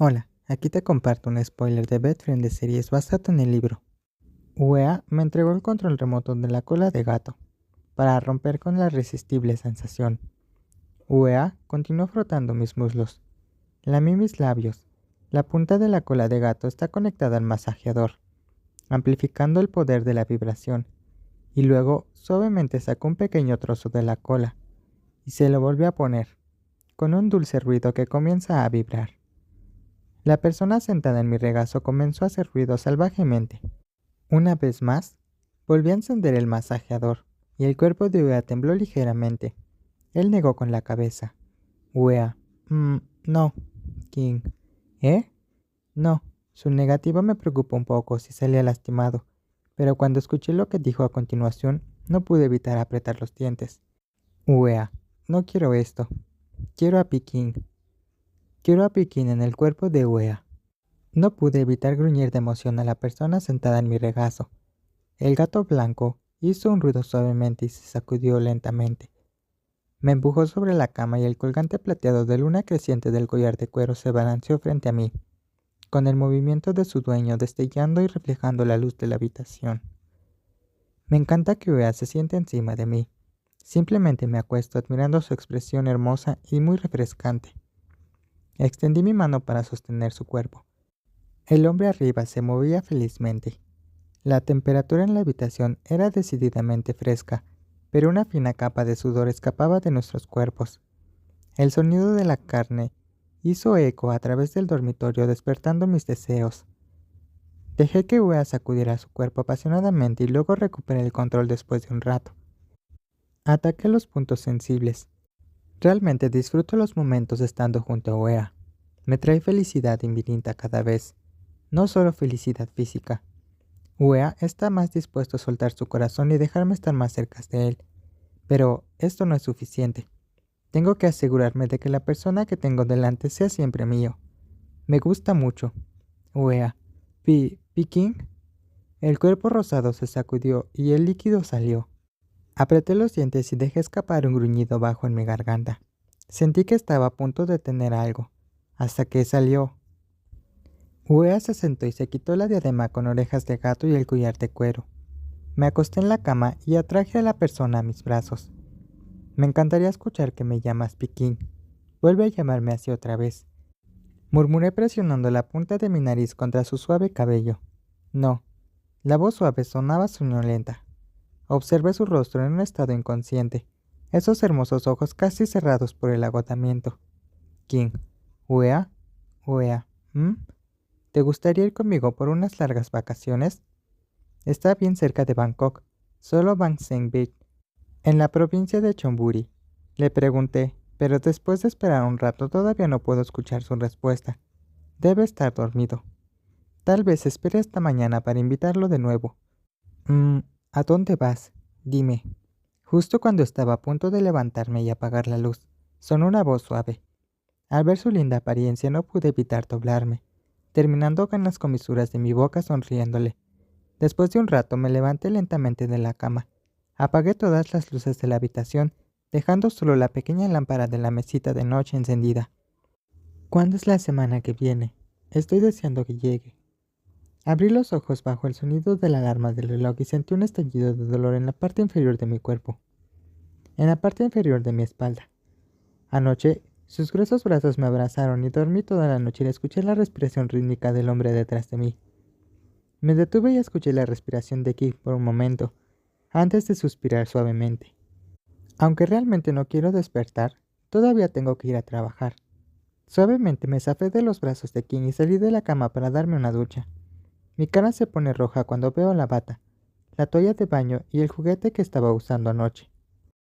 Hola, aquí te comparto un spoiler de Bedfriend de series basado en el libro. UEA me entregó el control remoto de la cola de gato para romper con la irresistible sensación. UEA continuó frotando mis muslos. Lamí mis labios. La punta de la cola de gato está conectada al masajeador, amplificando el poder de la vibración, y luego suavemente sacó un pequeño trozo de la cola y se lo volvió a poner, con un dulce ruido que comienza a vibrar. La persona sentada en mi regazo comenzó a hacer ruido salvajemente. Una vez más, volví a encender el masajeador y el cuerpo de Uea tembló ligeramente. Él negó con la cabeza. Uea, mmm, no, King. ¿Eh? No, su negativo me preocupó un poco si salía lastimado, pero cuando escuché lo que dijo a continuación, no pude evitar apretar los dientes. Uea, no quiero esto. Quiero a Piking. Quiero a Piquín en el cuerpo de Uea. No pude evitar gruñir de emoción a la persona sentada en mi regazo. El gato blanco hizo un ruido suavemente y se sacudió lentamente. Me empujó sobre la cama y el colgante plateado de luna creciente del collar de cuero se balanceó frente a mí, con el movimiento de su dueño destellando y reflejando la luz de la habitación. Me encanta que Uea se siente encima de mí. Simplemente me acuesto admirando su expresión hermosa y muy refrescante. Extendí mi mano para sostener su cuerpo. El hombre arriba se movía felizmente. La temperatura en la habitación era decididamente fresca, pero una fina capa de sudor escapaba de nuestros cuerpos. El sonido de la carne hizo eco a través del dormitorio despertando mis deseos. Dejé que Uea sacudiera su cuerpo apasionadamente y luego recuperé el control después de un rato. Ataqué los puntos sensibles, Realmente disfruto los momentos estando junto a Oea. Me trae felicidad infinita cada vez, no solo felicidad física. Uea está más dispuesto a soltar su corazón y dejarme estar más cerca de él. Pero esto no es suficiente. Tengo que asegurarme de que la persona que tengo delante sea siempre mío. Me gusta mucho. Uea. ¿Pi Piking? El cuerpo rosado se sacudió y el líquido salió. Apreté los dientes y dejé escapar un gruñido bajo en mi garganta. Sentí que estaba a punto de tener algo, hasta que salió. Uea se sentó y se quitó la diadema con orejas de gato y el collar de cuero. Me acosté en la cama y atraje a la persona a mis brazos. Me encantaría escuchar que me llamas Piquín. Vuelve a llamarme así otra vez. Murmuré presionando la punta de mi nariz contra su suave cabello. No, la voz suave sonaba soñolenta. Observé su rostro en un estado inconsciente, esos hermosos ojos casi cerrados por el agotamiento. King, Uea, Uea, ¿te gustaría ir conmigo por unas largas vacaciones? Está bien cerca de Bangkok, solo Bang Seng Beach, en la provincia de Chonburi. Le pregunté, pero después de esperar un rato todavía no puedo escuchar su respuesta. Debe estar dormido. Tal vez espere hasta mañana para invitarlo de nuevo. Mmm, ¿A dónde vas? Dime. Justo cuando estaba a punto de levantarme y apagar la luz, sonó una voz suave. Al ver su linda apariencia no pude evitar doblarme, terminando con las comisuras de mi boca sonriéndole. Después de un rato me levanté lentamente de la cama. Apagué todas las luces de la habitación, dejando solo la pequeña lámpara de la mesita de noche encendida. ¿Cuándo es la semana que viene? Estoy deseando que llegue. Abrí los ojos bajo el sonido de la alarma del reloj y sentí un estallido de dolor en la parte inferior de mi cuerpo, en la parte inferior de mi espalda. Anoche, sus gruesos brazos me abrazaron y dormí toda la noche y escuché la respiración rítmica del hombre detrás de mí. Me detuve y escuché la respiración de Kik por un momento, antes de suspirar suavemente. Aunque realmente no quiero despertar, todavía tengo que ir a trabajar. Suavemente me zafé de los brazos de King y salí de la cama para darme una ducha. Mi cara se pone roja cuando veo la bata, la toalla de baño y el juguete que estaba usando anoche.